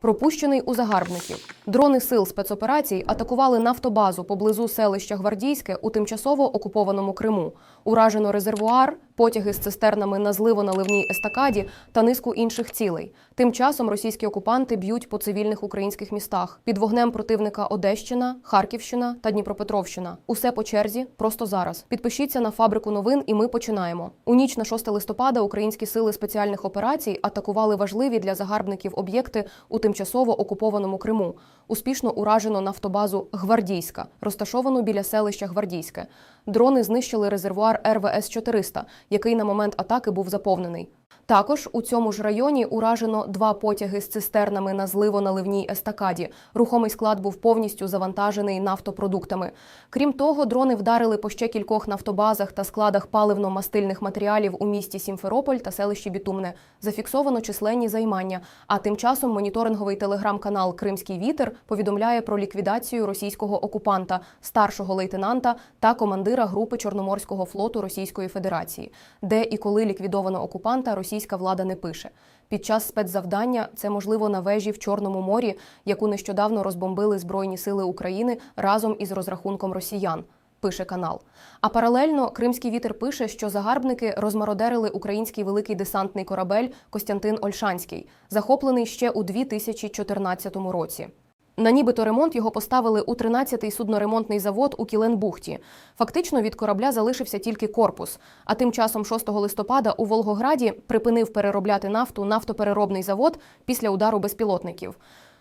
Пропущений у загарбників. Дрони сил спецоперацій атакували нафтобазу поблизу селища Гвардійське у тимчасово окупованому Криму. Уражено резервуар, потяги з цистернами на зливо-наливній естакаді та низку інших цілей. Тим часом російські окупанти б'ють по цивільних українських містах. Під вогнем противника Одещина, Харківщина та Дніпропетровщина. Усе по черзі, просто зараз. Підпишіться на фабрику новин, і ми починаємо. У ніч на 6 листопада українські сили спеціальних операцій атакували важливі для загарбників об'єкти у тимчасово окупованому Криму. Успішно уражено нафтобазу Гвардійська, розташовану біля селища Гвардійське. Дрони знищили резервуар РВС 400 який на момент атаки був заповнений. Також у цьому ж районі уражено два потяги з цистернами на зливо-наливній естакаді. Рухомий склад був повністю завантажений нафтопродуктами. Крім того, дрони вдарили по ще кількох нафтобазах та складах паливно-мастильних матеріалів у місті Сімферополь та селищі Бітумне. Зафіксовано численні займання. А тим часом моніторинговий телеграм-канал Кримський вітер повідомляє про ліквідацію російського окупанта, старшого лейтенанта та командира групи Чорноморського флоту Російської Федерації, де і коли ліквідовано окупанта, російська влада не пише. Під час спецзавдання це можливо на вежі в Чорному морі, яку нещодавно розбомбили Збройні сили України разом із розрахунком росіян. Пише канал. А паралельно Кримський вітер пише, що загарбники розмародерили український великий десантний корабель Костянтин Ольшанський, захоплений ще у 2014 році. На нібито ремонт його поставили у 13-й судноремонтний завод у Кіленбухті. Фактично від корабля залишився тільки корпус. А тим часом 6 листопада у Волгограді припинив переробляти нафту нафтопереробний завод після удару безпілотників.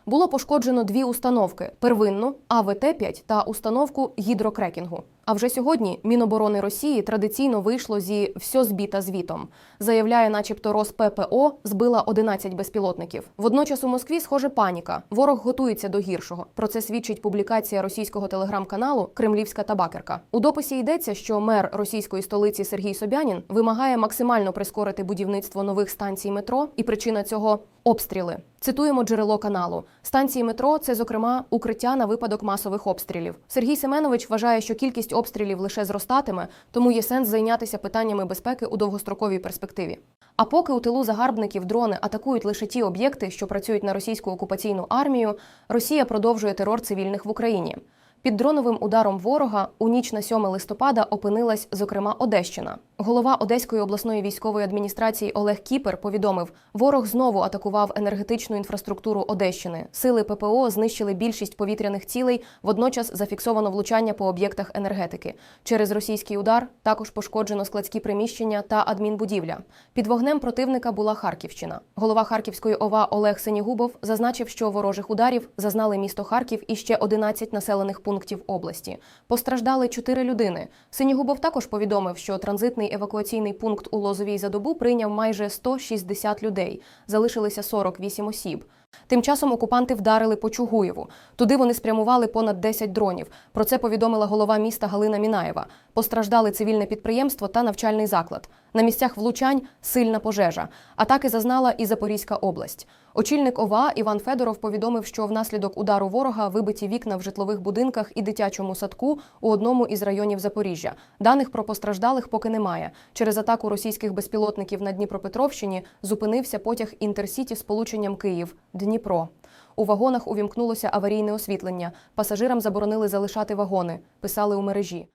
Було пошкоджено дві установки: первинну АВТ-5 та установку гідрокрекінгу. А вже сьогодні Міноборони Росії традиційно вийшло зі «все збіта звітом. Заявляє, начебто, РосППО збила 11 безпілотників. Водночас у Москві схоже паніка. Ворог готується до гіршого. Про це свідчить публікація російського телеграм-каналу Кремлівська табакерка. У дописі йдеться, що мер російської столиці Сергій Собянін вимагає максимально прискорити будівництво нових станцій метро, і причина цього обстріли. Цитуємо джерело каналу. Станції метро це, зокрема, укриття на випадок масових обстрілів. Сергій Семенович вважає, що кількість обстрілів лише зростатиме, тому є сенс зайнятися питаннями безпеки у довгостроковій перспективі. А поки у тилу загарбників дрони атакують лише ті об'єкти, що працюють на російську окупаційну армію, Росія продовжує терор цивільних в Україні. Під дроновим ударом ворога у ніч на 7 листопада опинилась, зокрема, Одещина. Голова Одеської обласної військової адміністрації Олег Кіпер повідомив: ворог знову атакував енергетичну інфраструктуру Одещини. Сили ППО знищили більшість повітряних цілей. Водночас зафіксовано влучання по об'єктах енергетики. Через російський удар також пошкоджено складські приміщення та адмінбудівля. Під вогнем противника була Харківщина. Голова Харківської ОВА Олег Сенігубов зазначив, що ворожих ударів зазнали місто Харків і ще 11 населених пунктів області. Постраждали 4 людини. Синігубов також повідомив, що транзитний евакуаційний пункт у Лозовій за добу прийняв майже 160 людей. Залишилися 48 осіб. Тим часом окупанти вдарили по Чугуєву. Туди вони спрямували понад 10 дронів. Про це повідомила голова міста Галина Мінаєва. Постраждали цивільне підприємство та навчальний заклад. На місцях влучань сильна пожежа. Атаки зазнала і Запорізька область. Очільник ОВА Іван Федоров повідомив, що внаслідок удару ворога вибиті вікна в житлових будинках і дитячому садку у одному із районів Запоріжжя. Даних про постраждалих поки немає. Через атаку російських безпілотників на Дніпропетровщині зупинився потяг інтерсіті з полученням Київ Дніпро. У вагонах увімкнулося аварійне освітлення. Пасажирам заборонили залишати вагони. Писали у мережі.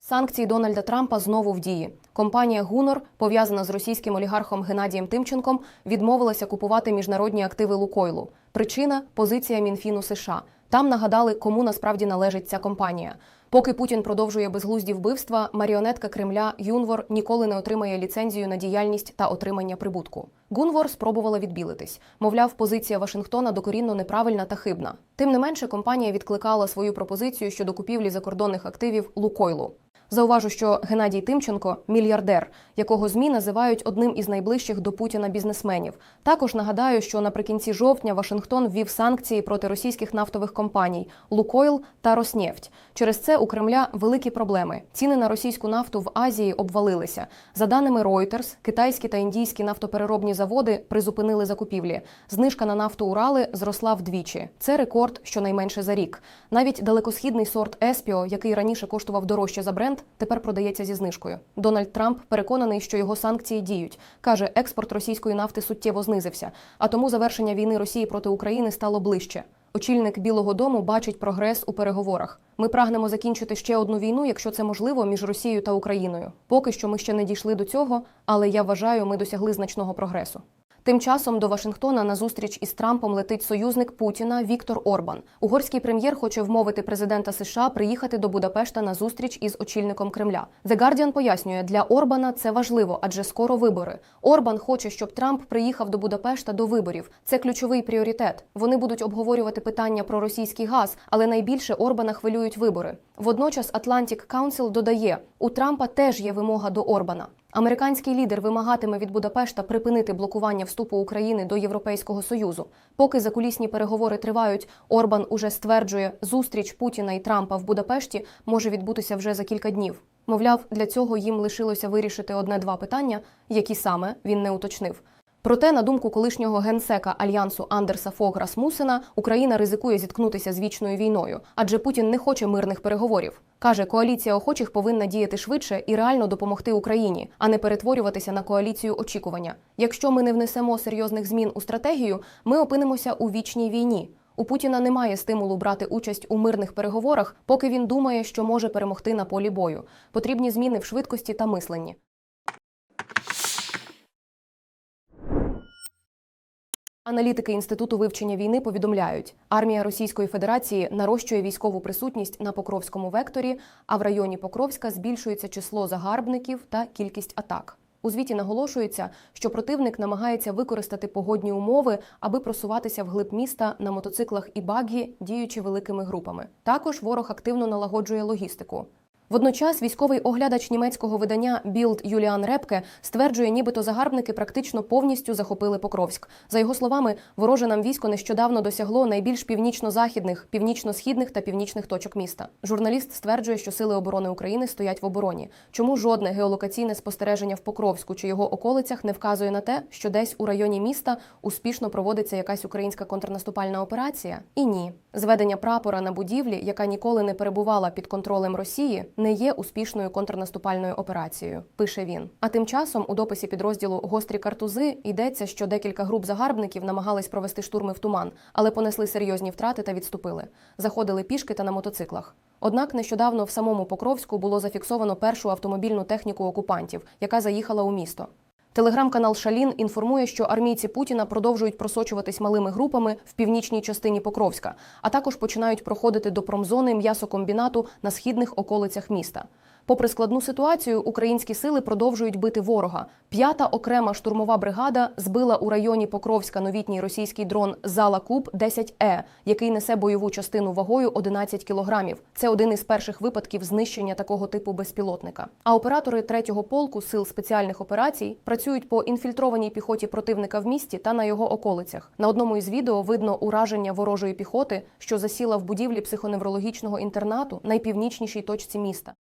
Санкції Дональда Трампа знову в дії. Компанія Гунор, пов'язана з російським олігархом Геннадієм Тимченком, відмовилася купувати міжнародні активи Лукойлу. Причина позиція Мінфіну США. Там нагадали, кому насправді належить ця компанія. Поки Путін продовжує безглузді вбивства, маріонетка Кремля Юнвор ніколи не отримає ліцензію на діяльність та отримання прибутку. Гунвор спробувала відбілитись. Мовляв, позиція Вашингтона докорінно неправильна та хибна. Тим не менше, компанія відкликала свою пропозицію щодо купівлі закордонних активів Лукойлу. Зауважу, що Геннадій Тимченко мільярдер, якого змі називають одним із найближчих до Путіна бізнесменів. Також нагадаю, що наприкінці жовтня Вашингтон ввів санкції проти російських нафтових компаній Лукойл та Роснефть. Через це у Кремля великі проблеми. Ціни на російську нафту в Азії обвалилися. За даними Reuters, китайські та індійські нафтопереробні заводи призупинили закупівлі. Знижка на нафту Урали зросла вдвічі. Це рекорд щонайменше за рік. Навіть далекосхідний сорт Еспіо, який раніше коштував дорожче за бренд, Брент тепер продається зі знижкою. Дональд Трамп переконаний, що його санкції діють. каже, експорт російської нафти суттєво знизився, а тому завершення війни Росії проти України стало ближче. Очільник Білого Дому бачить прогрес у переговорах. Ми прагнемо закінчити ще одну війну, якщо це можливо, між Росією та Україною. Поки що ми ще не дійшли до цього, але я вважаю, ми досягли значного прогресу. Тим часом до Вашингтона на зустріч із Трампом летить союзник Путіна Віктор Орбан. Угорський прем'єр хоче вмовити президента США приїхати до Будапешта на зустріч із очільником Кремля. The Guardian пояснює, для Орбана це важливо, адже скоро вибори. Орбан хоче, щоб Трамп приїхав до Будапешта до виборів. Це ключовий пріоритет. Вони будуть обговорювати питання про російський газ, але найбільше Орбана хвилюють вибори. Водночас Atlantic Council додає, у Трампа теж є вимога до Орбана. Американський лідер вимагатиме від Будапешта припинити блокування вступу України до Європейського союзу. Поки закулісні переговори тривають, Орбан уже стверджує, зустріч Путіна і Трампа в Будапешті може відбутися вже за кілька днів. Мовляв, для цього їм лишилося вирішити одне-два питання, які саме він не уточнив. Проте, на думку колишнього генсека альянсу Андерса Фог Расмусена, Україна ризикує зіткнутися з вічною війною, адже Путін не хоче мирних переговорів. Каже, коаліція охочих повинна діяти швидше і реально допомогти Україні, а не перетворюватися на коаліцію очікування. Якщо ми не внесемо серйозних змін у стратегію, ми опинимося у вічній війні. У Путіна немає стимулу брати участь у мирних переговорах, поки він думає, що може перемогти на полі бою. Потрібні зміни в швидкості та мисленні. Аналітики інституту вивчення війни повідомляють, армія Російської Федерації нарощує військову присутність на Покровському векторі, а в районі Покровська збільшується число загарбників та кількість атак. У звіті наголошується, що противник намагається використати погодні умови, аби просуватися вглиб міста на мотоциклах і багі, діючи великими групами. Також ворог активно налагоджує логістику. Водночас військовий оглядач німецького видання Білд Юліан Репке стверджує, нібито загарбники практично повністю захопили Покровськ. За його словами, вороже нам військо нещодавно досягло найбільш північно-західних, північно-східних та північних точок міста. Журналіст стверджує, що сили оборони України стоять в обороні. Чому жодне геолокаційне спостереження в Покровську чи його околицях не вказує на те, що десь у районі міста успішно проводиться якась українська контрнаступальна операція? І ні, зведення прапора на будівлі, яка ніколи не перебувала під контролем Росії не є успішною контрнаступальною операцією, пише він. А тим часом у дописі підрозділу Гострі картузи йдеться, що декілька груп загарбників намагались провести штурми в туман, але понесли серйозні втрати та відступили. Заходили пішки та на мотоциклах. Однак нещодавно в самому Покровську було зафіксовано першу автомобільну техніку окупантів, яка заїхала у місто. Телеграм-канал Шалін інформує, що армійці Путіна продовжують просочуватись малими групами в північній частині Покровська, а також починають проходити до промзони м'ясокомбінату на східних околицях міста. Попри складну ситуацію, українські сили продовжують бити ворога. П'ята окрема штурмова бригада збила у районі Покровська новітній російський дрон Зала Куб 10 е який несе бойову частину вагою 11 кілограмів. Це один із перших випадків знищення такого типу безпілотника. А оператори третього полку сил спеціальних операцій працюють по інфільтрованій піхоті противника в місті та на його околицях. На одному із відео видно ураження ворожої піхоти, що засіла в будівлі психоневрологічного інтернату найпівнічнішій точці міста.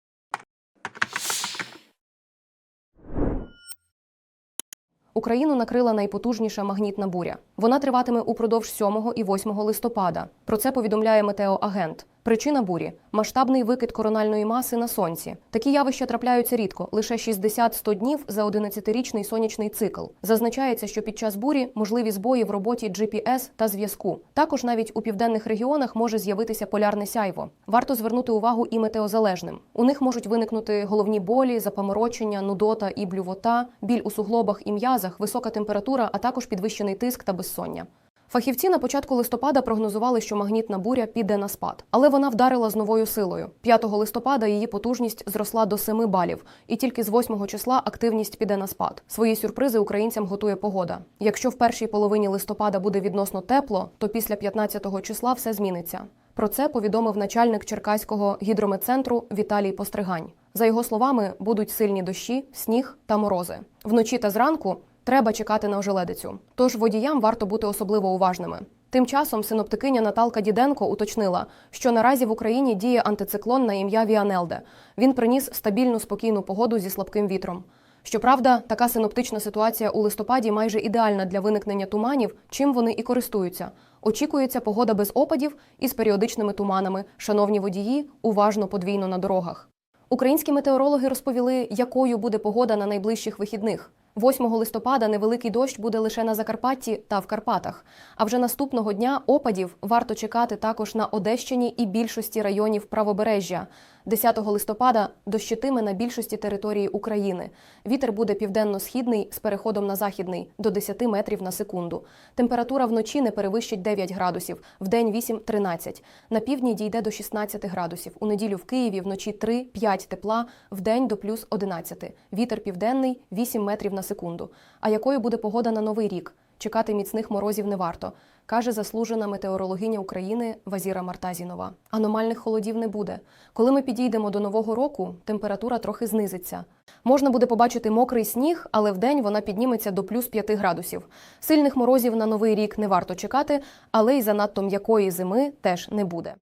Україну накрила найпотужніша магнітна буря. Вона триватиме упродовж 7 і 8 листопада. Про це повідомляє метеоагент. Причина бурі масштабний викид корональної маси на сонці. Такі явища трапляються рідко, лише 60-100 днів за 11-річний сонячний цикл. Зазначається, що під час бурі можливі збої в роботі GPS та зв'язку. Також навіть у південних регіонах може з'явитися полярне сяйво. Варто звернути увагу і метеозалежним. У них можуть виникнути головні болі, запаморочення, нудота і блювота, біль у суглобах і м'язах, висока температура, а також підвищений тиск та безсоння. Фахівці на початку листопада прогнозували, що магнітна буря піде на спад, але вона вдарила з новою силою. 5 листопада її потужність зросла до 7 балів, і тільки з 8 числа активність піде на спад. Свої сюрпризи українцям готує погода. Якщо в першій половині листопада буде відносно тепло, то після 15 числа все зміниться. Про це повідомив начальник Черкаського гідрометцентру Віталій Постригань. За його словами, будуть сильні дощі, сніг та морози. Вночі та зранку треба чекати на ожеледицю. Тож водіям варто бути особливо уважними. Тим часом синоптикиня Наталка Діденко уточнила, що наразі в Україні діє антициклон на ім'я Віанелде. Він приніс стабільну спокійну погоду зі слабким вітром. Щоправда, така синоптична ситуація у листопаді майже ідеальна для виникнення туманів, чим вони і користуються. Очікується погода без опадів і з періодичними туманами. Шановні водії, уважно подвійно на дорогах. Українські метеорологи розповіли, якою буде погода на найближчих вихідних. 8 листопада невеликий дощ буде лише на Закарпатті та в Карпатах. А вже наступного дня опадів варто чекати також на Одещині і більшості районів правобережжя. 10 листопада дощитиме на більшості території України. Вітер буде південно-східний з переходом на західний до 10 метрів на секунду. Температура вночі не перевищить 9 градусів, вдень 8-13. На півдні дійде до 16 градусів. У неділю в Києві вночі 3-5 тепла, вдень до плюс 11. Вітер південний 8 метрів на секунду. А якою буде погода на новий рік? Чекати міцних морозів не варто, каже заслужена метеорологиня України Вазіра Мартазінова. Аномальних холодів не буде. Коли ми підійдемо до нового року, температура трохи знизиться. Можна буде побачити мокрий сніг, але вдень вона підніметься до плюс 5 градусів. Сильних морозів на новий рік не варто чекати, але й занадто м'якої зими теж не буде.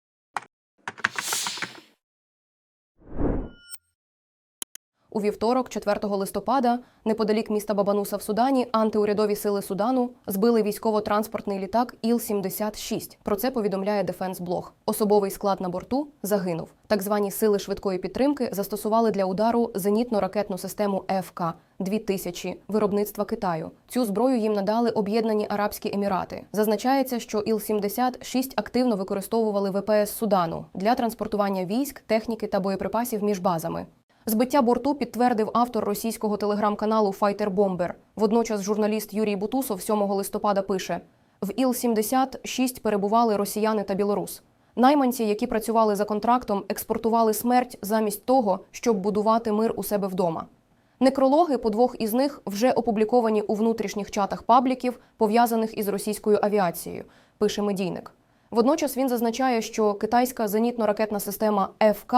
У вівторок, 4 листопада, неподалік міста Бабануса в Судані, антиурядові сили Судану збили військово-транспортний літак Іл-76. Про це повідомляє Дефенс Блог. Особовий склад на борту загинув. Так звані сили швидкої підтримки застосували для удару зенітно-ракетну систему ФК 2000 виробництва Китаю. Цю зброю їм надали Об'єднані Арабські Емірати. Зазначається, що Іл-76 активно використовували ВПС Судану для транспортування військ, техніки та боєприпасів між базами. Збиття борту підтвердив автор російського телеграм-каналу Файтер Бомбер. Водночас журналіст Юрій Бутусов 7 листопада пише: в Іл-76 перебували росіяни та білорус. Найманці, які працювали за контрактом, експортували смерть замість того, щоб будувати мир у себе вдома. Некрологи по двох із них вже опубліковані у внутрішніх чатах пабліків, пов'язаних із російською авіацією, пише медійник. Водночас він зазначає, що китайська зенітно-ракетна система ФК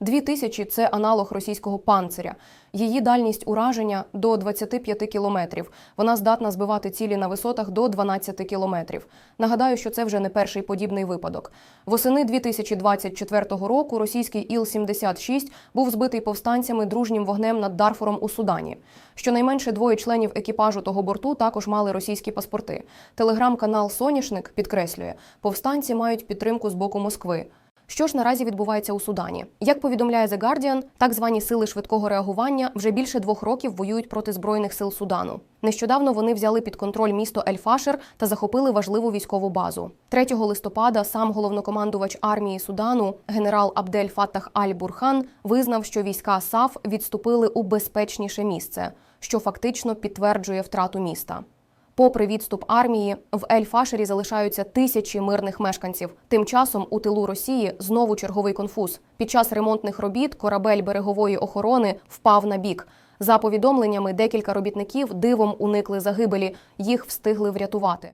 2000 – це аналог російського панциря. Її дальність ураження до 25 кілометрів. Вона здатна збивати цілі на висотах до 12 кілометрів. Нагадаю, що це вже не перший подібний випадок. Восени 2024 року російський Іл-76 був збитий повстанцями дружнім вогнем над Дарфуром у Судані. Щонайменше двоє членів екіпажу того борту також мали російські паспорти. Телеграм-канал Соняшник підкреслює, повстанці мають підтримку з боку Москви. Що ж наразі відбувається у Судані? Як повідомляє The Guardian, так звані сили швидкого реагування вже більше двох років воюють проти збройних сил Судану. Нещодавно вони взяли під контроль місто Ель-Фашер та захопили важливу військову базу. 3 листопада сам головнокомандувач армії Судану, генерал Абдель Фаттах Аль-Бурхан, визнав, що війська САФ відступили у безпечніше місце, що фактично підтверджує втрату міста. Попри відступ армії, в Ель-Фашері залишаються тисячі мирних мешканців. Тим часом у тилу Росії знову черговий конфуз. Під час ремонтних робіт корабель берегової охорони впав на бік. За повідомленнями, декілька робітників дивом уникли загибелі. Їх встигли врятувати.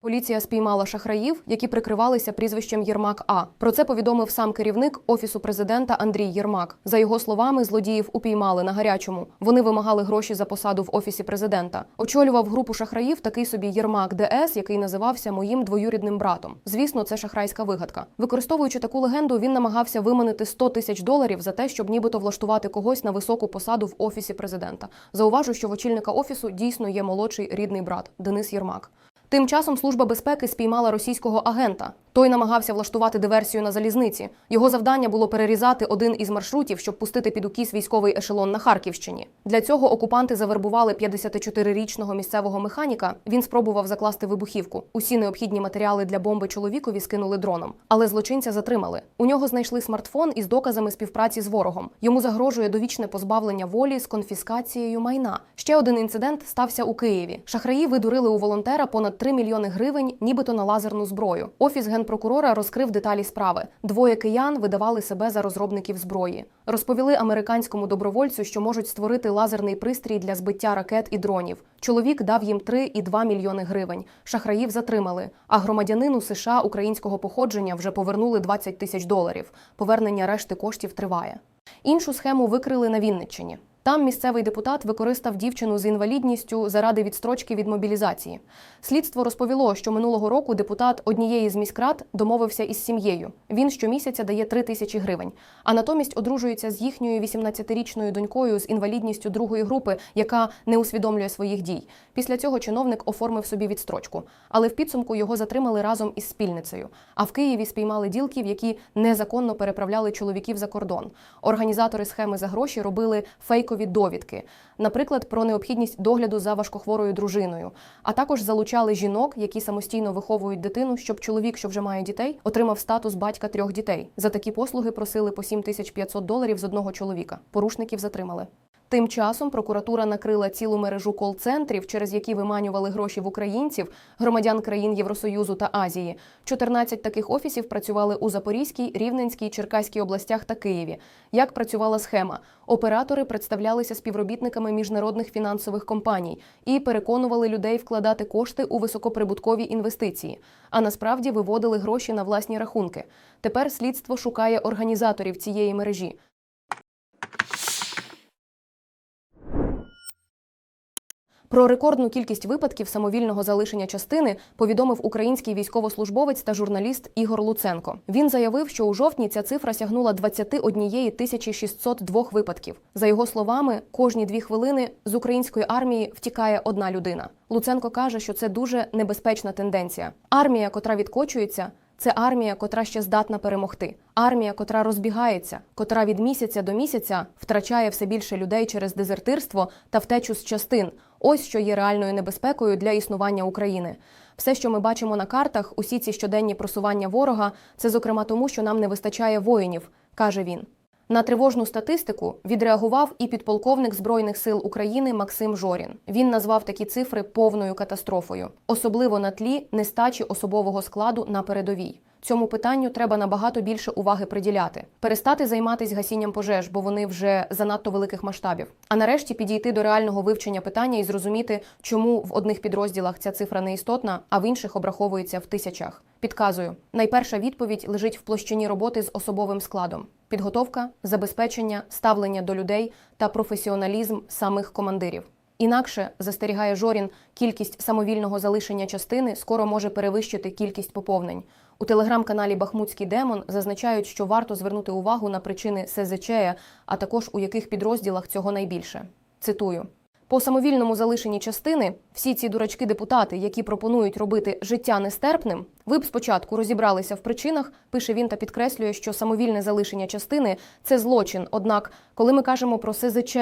Поліція спіймала шахраїв, які прикривалися прізвищем Єрмак А. Про це повідомив сам керівник офісу президента Андрій Єрмак. За його словами, злодіїв упіймали на гарячому. Вони вимагали гроші за посаду в офісі президента. Очолював групу шахраїв такий собі Єрмак ДС, який називався моїм двоюрідним братом. Звісно, це шахрайська вигадка. Використовуючи таку легенду, він намагався виманити 100 тисяч доларів за те, щоб нібито влаштувати когось на високу посаду в офісі президента. Зауважу, що в очільника офісу дійсно є молодший рідний брат Денис Єрмак. Тим часом служба безпеки спіймала російського агента. Той намагався влаштувати диверсію на залізниці. Його завдання було перерізати один із маршрутів, щоб пустити під укіс військовий ешелон на Харківщині. Для цього окупанти завербували 54-річного місцевого механіка. Він спробував закласти вибухівку. Усі необхідні матеріали для бомби чоловікові скинули дроном, але злочинця затримали. У нього знайшли смартфон із доказами співпраці з ворогом. Йому загрожує довічне позбавлення волі з конфіскацією майна. Ще один інцидент стався у Києві. Шахраї видурили у волонтера понад 3 мільйони гривень, нібито на лазерну зброю. Офіс генпрокурора розкрив деталі справи. Двоє киян видавали себе за розробників зброї. Розповіли американському добровольцю, що можуть створити лазерний пристрій для збиття ракет і дронів. Чоловік дав їм 3,2 мільйони гривень. Шахраїв затримали. А громадянину США українського походження вже повернули 20 тисяч доларів. Повернення решти коштів триває. Іншу схему викрили на Вінниччині. Там місцевий депутат використав дівчину з інвалідністю заради відстрочки від мобілізації. Слідство розповіло, що минулого року депутат однієї з міськрад домовився із сім'єю. Він щомісяця дає 3 тисячі гривень, а натомість одружується з їхньою 18-річною донькою з інвалідністю другої групи, яка не усвідомлює своїх дій. Після цього чиновник оформив собі відстрочку, але в підсумку його затримали разом із спільницею. А в Києві спіймали ділків, які незаконно переправляли чоловіків за кордон. Організатори схеми за гроші робили фейкові довідки, наприклад, про необхідність догляду за важкохворою дружиною, а також залучали жінок, які самостійно виховують дитину, щоб чоловік, що вже має дітей, отримав статус батька трьох дітей. За такі послуги просили по 7500 доларів з одного чоловіка. Порушників затримали. Тим часом прокуратура накрила цілу мережу кол-центрів, через які виманювали гроші в українців, громадян країн Євросоюзу та Азії. 14 таких офісів працювали у Запорізькій, Рівненській, Черкаській областях та Києві. Як працювала схема? Оператори представлялися співробітниками міжнародних фінансових компаній і переконували людей вкладати кошти у високоприбуткові інвестиції, а насправді виводили гроші на власні рахунки. Тепер слідство шукає організаторів цієї мережі. Про рекордну кількість випадків самовільного залишення частини повідомив український військовослужбовець та журналіст Ігор Луценко. Він заявив, що у жовтні ця цифра сягнула 21 тисячі 602 випадків. За його словами, кожні дві хвилини з української армії втікає одна людина. Луценко каже, що це дуже небезпечна тенденція. Армія, котра відкочується. Це армія, котра ще здатна перемогти. Армія, котра розбігається, котра від місяця до місяця втрачає все більше людей через дезертирство та втечу з частин. Ось що є реальною небезпекою для існування України. Все, що ми бачимо на картах, усі ці щоденні просування ворога, це зокрема тому, що нам не вистачає воїнів, каже він. На тривожну статистику відреагував і підполковник Збройних сил України Максим Жорін. Він назвав такі цифри повною катастрофою, особливо на тлі нестачі особового складу на передовій. Цьому питанню треба набагато більше уваги приділяти, перестати займатися гасінням пожеж, бо вони вже занадто великих масштабів. А нарешті підійти до реального вивчення питання і зрозуміти, чому в одних підрозділах ця цифра не істотна, а в інших обраховується в тисячах. Підказую, найперша відповідь лежить в площині роботи з особовим складом: підготовка, забезпечення, ставлення до людей та професіоналізм самих командирів. Інакше застерігає Жорін, кількість самовільного залишення частини скоро може перевищити кількість поповнень. У телеграм-каналі Бахмутський демон зазначають, що варто звернути увагу на причини СЗЧ, а також у яких підрозділах цього найбільше. Цитую. По самовільному залишенні частини всі ці дурачки-депутати, які пропонують робити життя нестерпним, ви б спочатку розібралися в причинах, пише він та підкреслює, що самовільне залишення частини це злочин. Однак, коли ми кажемо про СЗЧ,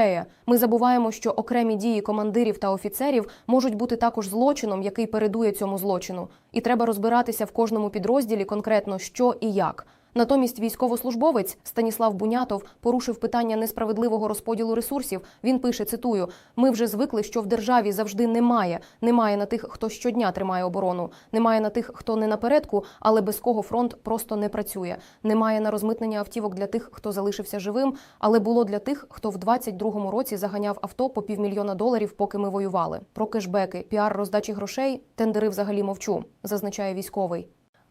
ми забуваємо, що окремі дії командирів та офіцерів можуть бути також злочином, який передує цьому злочину, і треба розбиратися в кожному підрозділі конкретно що і як. Натомість військовослужбовець Станіслав Бунятов порушив питання несправедливого розподілу ресурсів. Він пише: цитую: ми вже звикли, що в державі завжди немає. Немає на тих, хто щодня тримає оборону, немає на тих, хто не напередку, але без кого фронт просто не працює. Немає на розмитнення автівок для тих, хто залишився живим, але було для тих, хто в 22-му році заганяв авто по півмільйона доларів, поки ми воювали. Про кешбеки, піар роздачі грошей, тендери взагалі мовчу, зазначає військовий.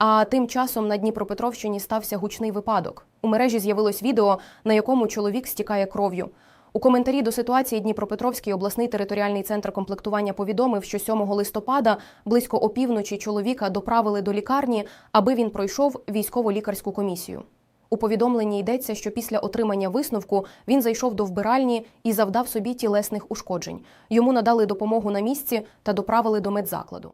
А тим часом на Дніпропетровщині стався гучний випадок. У мережі з'явилось відео, на якому чоловік стікає кров'ю. У коментарі до ситуації Дніпропетровський обласний територіальний центр комплектування повідомив, що 7 листопада близько опівночі чоловіка доправили до лікарні, аби він пройшов військово-лікарську комісію. У повідомленні йдеться, що після отримання висновку він зайшов до вбиральні і завдав собі тілесних ушкоджень. Йому надали допомогу на місці та доправили до медзакладу.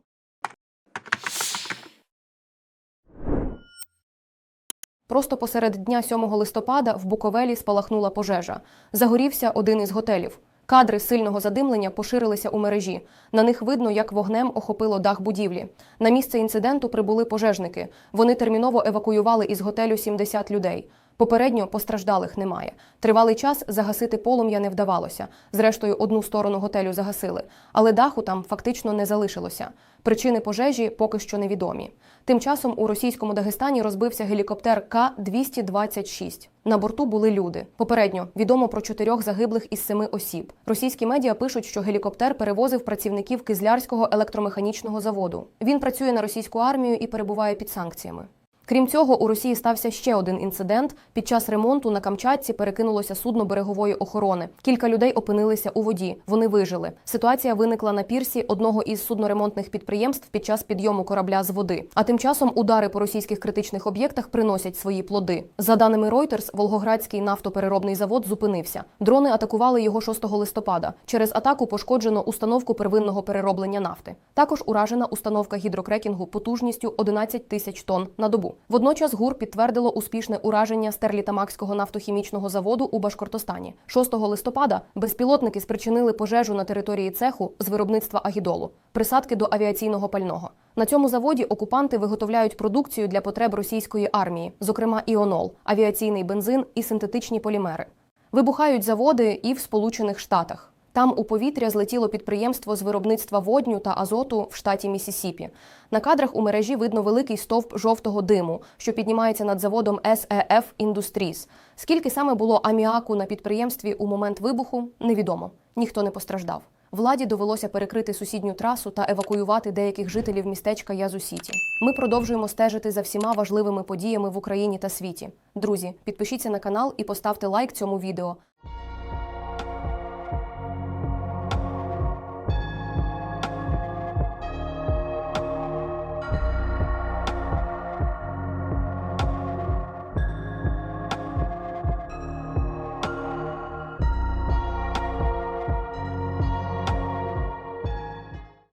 Просто посеред дня 7 листопада в Буковелі спалахнула пожежа. Загорівся один із готелів. Кадри сильного задимлення поширилися у мережі. На них видно, як вогнем охопило дах будівлі. На місце інциденту прибули пожежники. Вони терміново евакуювали із готелю 70 людей. Попередньо постраждалих немає. Тривалий час загасити полум'я не вдавалося. Зрештою, одну сторону готелю загасили, але даху там фактично не залишилося. Причини пожежі поки що невідомі. Тим часом у російському Дагестані розбився гелікоптер К-226. На борту були люди. Попередньо відомо про чотирьох загиблих із семи осіб. Російські медіа пишуть, що гелікоптер перевозив працівників Кизлярського електромеханічного заводу. Він працює на російську армію і перебуває під санкціями. Крім цього, у Росії стався ще один інцидент. Під час ремонту на Камчатці перекинулося судно берегової охорони. Кілька людей опинилися у воді. Вони вижили. Ситуація виникла на пірсі одного із судноремонтних підприємств під час підйому корабля з води. А тим часом удари по російських критичних об'єктах приносять свої плоди. За даними Reuters, Волгоградський нафтопереробний завод зупинився. Дрони атакували його 6 листопада. Через атаку пошкоджено установку первинного перероблення нафти. Також уражена установка гідрокрекінгу потужністю 11 тисяч тонн на добу. Водночас ГУР підтвердило успішне ураження Стерлітамакського нафтохімічного заводу у Башкортостані. 6 листопада безпілотники спричинили пожежу на території цеху з виробництва агідолу, присадки до авіаційного пального. На цьому заводі окупанти виготовляють продукцію для потреб російської армії, зокрема іонол, авіаційний бензин і синтетичні полімери. Вибухають заводи і в Сполучених Штатах. Там у повітря злетіло підприємство з виробництва водню та азоту в штаті Місісіпі. На кадрах у мережі видно великий стовп жовтого диму, що піднімається над заводом SEF Industries. Скільки саме було аміаку на підприємстві у момент вибуху, невідомо. Ніхто не постраждав. Владі довелося перекрити сусідню трасу та евакуювати деяких жителів містечка Язу-Сіті. Ми продовжуємо стежити за всіма важливими подіями в Україні та світі. Друзі, підпишіться на канал і поставте лайк цьому відео.